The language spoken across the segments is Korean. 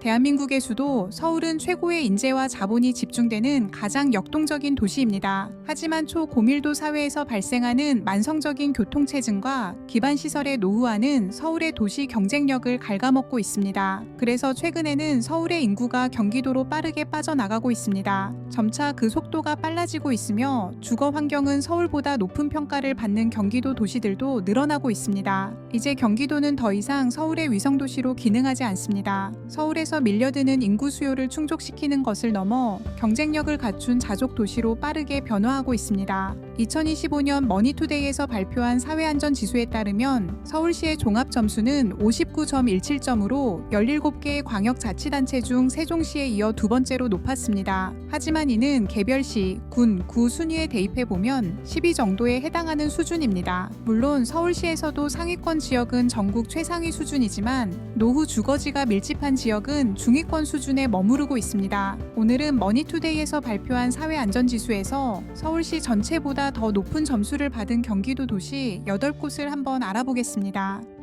대한민국의 수도 서울은 최고의 인재와 자본이 집중되는 가장 역동적인 도시입니다. 하지만 초고밀도 사회에서 발생하는 만성적인 교통체증과 기반시설의 노후화는 서울의 도시 경쟁력을 갉아먹고 있습니다. 그래서 최근에는 서울의 인구가 경기도로 빠르게 빠져나가고 있습니다. 점차 그 속도가 빨라지고 있으며 주거 환경은 서울보다 높은 평가를 받는 경기도 도시들도 늘어나고 있습니다. 이제 경기도는 더 이상 서울의 위성도시로 기능하지 않습니다. 서울 에서 밀려드는 인구 수요를 충족시키는 것을 넘어 경쟁력을 갖춘 자족 도시로 빠르게 변화하고 있습니다. 2025년 머니투데이에서 발표한 사회안전 지수에 따르면 서울시의 종합 점수는 59.17점으로 17개의 광역자치단체 중 세종시에 이어 두 번째로 높았습니다. 하지만 이는 개별시, 군, 구 순위에 대입해 보면 10위 정도에 해당하는 수준입니다. 물론 서울시에서도 상위권 지역은 전국 최상위 수준이지만 노후 주거지가 밀집한 지역은 중위권 수준에 머무르고 있습니다. 오늘은 머니투데이에서 발표한 사회안전지수에서 서울시 전체보다 더 높은 점수를 받은 경기도 도시 8곳을 한번 알아보겠습니다.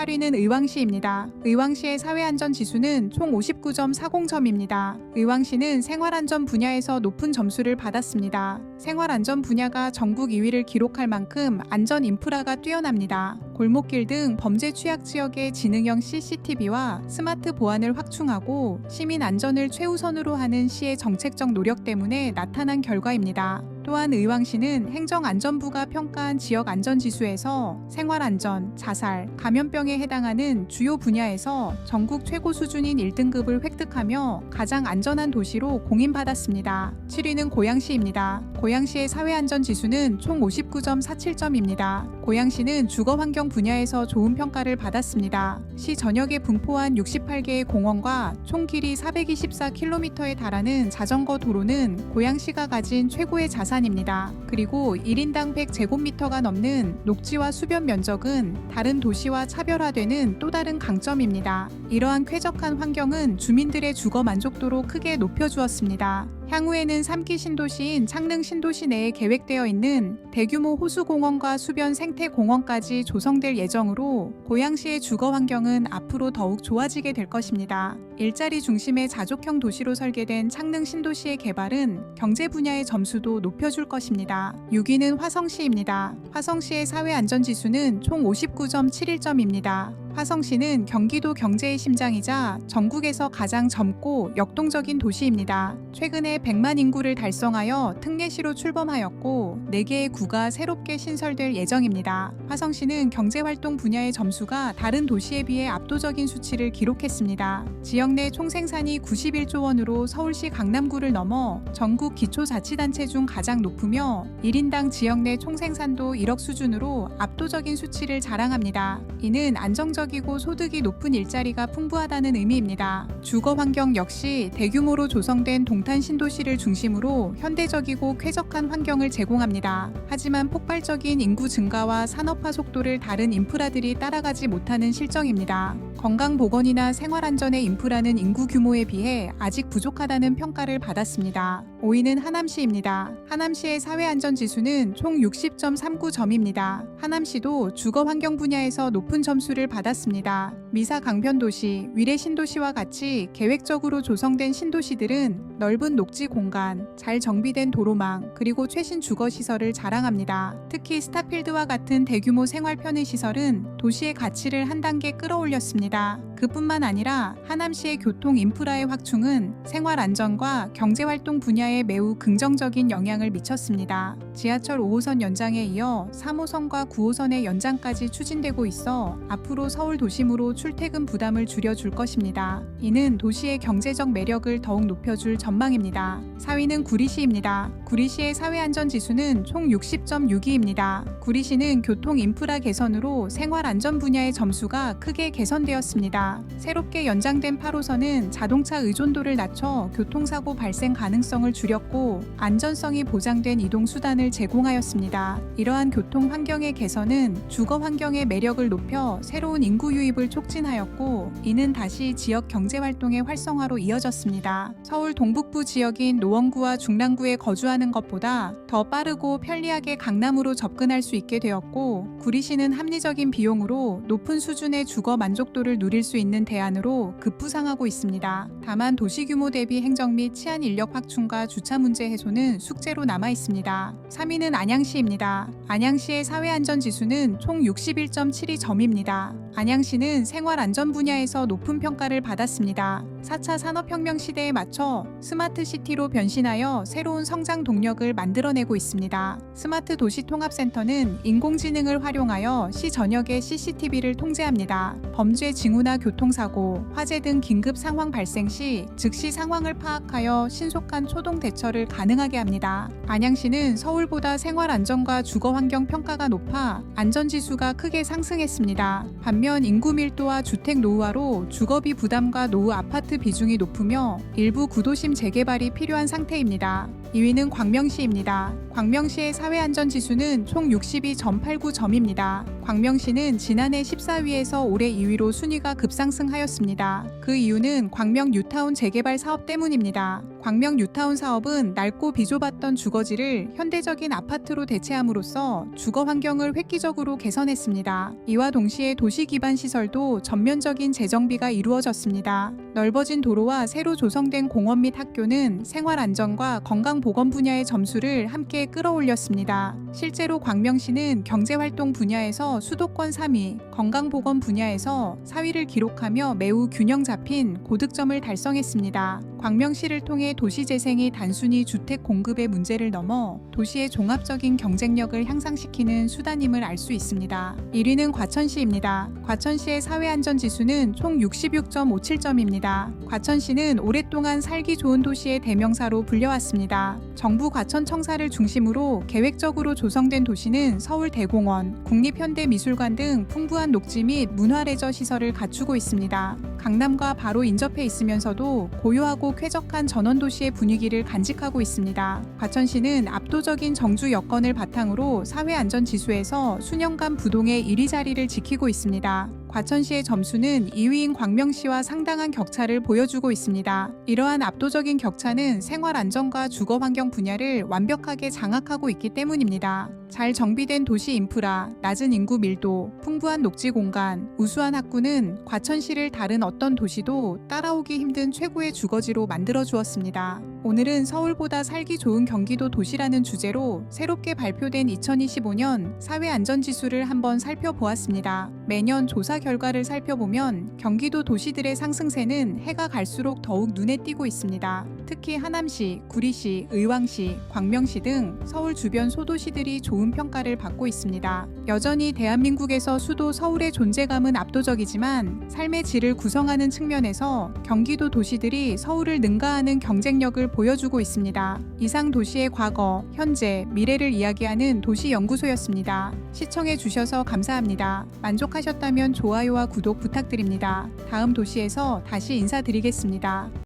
8위는 의왕시입니다. 의왕시의 사회안전 지수는 총 59.40점입니다. 의왕시는 생활안전 분야에서 높은 점수를 받았습니다. 생활안전 분야가 전국 2위를 기록할 만큼 안전 인프라가 뛰어납니다. 골목길 등 범죄 취약 지역의 지능형 CCTV와 스마트 보안을 확충하고 시민 안전을 최우선으로 하는 시의 정책적 노력 때문에 나타난 결과입니다. 또한 의왕시는 행정안전부가 평가한 지역 안전지수에서 생활안전, 자살, 감염병에 해당하는 주요 분야에서 전국 최고 수준인 1등급을 획득하며 가장 안전한 도시로 공인받았습니다. 7위는 고양시입니다. 고양시의 사회안전지수는 총 59.47점입니다. 고양시는 주거환경 분야에서 좋은 평가를 받았습니다. 시 전역에 분포한 68개의 공원과 총 길이 424km에 달하는 자전거 도로는 고양시가 가진 최고의 자산 입니다. 그리고 1인당 100제곱미터가 넘는 녹지와 수변 면적은 다른 도시와 차별화되는 또 다른 강점입니다. 이러한 쾌적한 환경은 주민들의 주거 만족도로 크게 높여주었습니다. 향후에는 3기 신도시인 창릉 신도시 내에 계획되어 있는 대규모 호수공원과 수변 생태공원까지 조성될 예정으로 고양시의 주거 환경은 앞으로 더욱 좋아지게 될 것입니다. 일자리 중심의 자족형 도시로 설계된 창릉 신도시의 개발은 경제 분야의 점수도 높여줄 것입니다. 6위는 화성시입니다. 화성시의 사회안전지수는 총 59.71점입니다. 화성 시는 경기도 경제의 심장이자 전국에서 가장 젊고 역동적인 도시입니다. 최근에 100만 인구를 달성하여 특례시로 출범하였고 4개의 구가 새롭게 신설될 예정입니다. 화성시는 경제활동 분야의 점수가 다른 도시에 비해 압도적인 수치를 기록했습니다. 지역 내 총생산이 91조 원으로 서울시 강남구를 넘어 전국 기초자치단체 중 가장 높으며 1인당 지역 내 총생산도 1억 수준으로 압도적인 수치를 자랑합니다. 이는 안정적 안정적이고 소득이 높은 일자리가 풍부하다는 의미입니다. 주거 환경 역시 대규모로 조성된 동탄 신도시를 중심으로 현대적이고 쾌적한 환경을 제공합니다. 하지만 폭발적인 인구 증가와 산업화 속도를 다른 인프라들이 따라가지 못하는 실정입니다. 건강보건이나 생활안전의 인프라는 인구 규모에 비해 아직 부족하다는 평가를 받았습니다. 5위는 하남시입니다. 하남시의 사회안전지수는 총 60.39점입니다. 하남시도 주거 환경 분야에서 높은 점수를 받았습니다. 미사 강변도시, 위례 신도시와 같이 계획적으로 조성된 신도시들은 넓은 녹지 공간, 잘 정비된 도로망, 그리고 최신 주거시설을 자랑합니다. 특히 스타필드와 같은 대규모 생활 편의 시설은 도시의 가치를 한 단계 끌어올렸습니다. 그뿐만 아니라 하남시의 교통 인프라의 확충은 생활 안전과 경제 활동 분야에 매우 긍정적인 영향을 미쳤습니다. 지하철 5호선 연장에 이어 3호선과 9호선의 연장까지 추진되고 있어 앞으로 서울 도심으로 출퇴근 부담을 줄여줄 것입니다. 이는 도시의 경제적 매력을 더욱 높여줄 전망입니다. 4위는 구리시입니다. 구리시의 사회안전 지수는 총 60.62입니다. 구리시는 교통 인프라 개선으로 생활 안전 분야의 점수가 크게 개선되었습니다. 새롭게 연장된 8호선은 자동차 의존도를 낮춰 교통사고 발생 가능성을 줄였고 안전성이 보장된 이동 수단을 제공하였습니다. 이러한 교통 환경의 개선은 주거 환경의 매력을 높여 새로운 인구 유입을 촉진하였고 이는 다시 지역 경제 활동의 활성화로 이어졌습니다. 서울 동북부 지역인 노원구와 중랑구에 거주하는 것보다 더 빠르고 편리하게 강남으로 접근할 수 있게 되었고 구리시는 합리적인 비용으로 높은 수준의 주거 만족도를 누릴 수 있는 대안으로 급부상하고 있습니다. 다만 도시 규모 대비 행정 및 치안 인력 확충과 주차 문제 해소는 숙제로 남아 있습니다. 3위는 안양시입니다. 안양시의 사회 안전 지수는 총 61.72점입니다. 안양시는 생활 안전 분야에서 높은 평가를 받았습니다. 4차 산업혁명 시대에 맞춰 스마트 시티로 변신하여 새로운 성장 동력을 만들어내고 있습니다. 스마트 도시 통합센터는 인공지능을 활용하여 시 전역의 CCTV를 통제합니다. 범죄 징후나 교통사고, 화재 등 긴급 상황 발생 시 즉시 상황을 파악하여 신속한 초동 대처를 가능하게 합니다. 안양시는 서울보다 생활 안전과 주거 환경 평가가 높아 안전 지수가 크게 상승했습니다. 반면 인구 밀도와 주택 노후화로 주거비 부담과 노후 아파트 비중이 높으며 일부 구도심 재개발이 필요한 상태입니다. 2위는 광명시입니다. 광명시의 사회안전 지수는 총 62.89점입니다. 광명시는 지난해 14위에서 올해 2위로 순위가 급상승하였습니다. 그 이유는 광명 뉴타운 재개발 사업 때문입니다. 광명 뉴타운 사업은 낡고 비좁았던 주거지를 현대적인 아파트로 대체함으로써 주거 환경을 획기적으로 개선했습니다. 이와 동시에 도시 기반 시설도 전면적인 재정비가 이루어졌습니다. 넓어진 도로와 새로 조성된 공원 및 학교는 생활 안전과 건강 보건 분야의 점수를 함께 끌어올렸습니다. 실제로 광명시는 경제활동 분야에서 수도권 3위, 건강보건 분야에서 4위를 기록하며 매우 균형 잡힌 고득점을 달성했습니다. 광명시를 통해 도시 재생이 단순히 주택 공급의 문제를 넘어 도시의 종합적인 경쟁력을 향상시키는 수단임을 알 수 있습니다. 1위는 과천시입니다. 과천시의 사회안전지수는 총 66.57점입니다. 과천시는 오랫동안 살기 좋은 도시의 대명사로 불려왔습니다. 감사합니다. 정부 과천청사를 중심으로 계획적으로 조성된 도시는 서울대공원, 국립현대미술관 등 풍부한 녹지 및 문화레저 시설을 갖추고 있습니다. 강남과 바로 인접해 있으면서도 고요하고 쾌적한 전원도시의 분위기를 간직하고 있습니다. 과천시는 압도적인 정주 여건을 바탕으로 사회안전지수에서 수년간 부동의 1위 자리를 지키고 있습니다. 과천시의 점수는 2위인 광명시와 상당한 격차를 보여주고 있습니다. 이러한 압도적인 격차는 생활 안전과 주거 환경 분야를 완벽하게 장악하고 있기 때문입니다. 잘 정비된 도시 인프라, 낮은 인구 밀도, 풍부한 녹지 공간, 우수한 학구는 과천시를 다른 어떤 도시도 따라오기 힘든 최고의 주거지로 만들어 주었습니다. 오늘은 서울보다 살기 좋은 경기도 도시라는 주제로 새롭게 발표된 2025년 사회안전지수를 한번 살펴보았습니다. 매년 조사 결과를 살펴보면 경기도 도시들의 상승세는 해가 갈수록 더욱 눈에 띄고 있습니다. 특히 하남시, 구리시, 의왕시, 광명시 등 서울 주변 소도시들이 좋은 평가를 받고 있습니다. 여전히 대한민국에서 수도 서울의 존재감은 압도적이지만 삶의 질을 구성하는 측면에서 경기도 도시들이 서울을 능가하는 경쟁력을 보여주고 있습니다. 이상 도시의 과거, 현재, 미래를 이야기하는 도시연구소였습니다. 시청해 주셔서 감사합니다. 만족하셨다면 좋아요와 구독 부탁드립니다. 다음 도시에서 다시 인사드리겠습니다.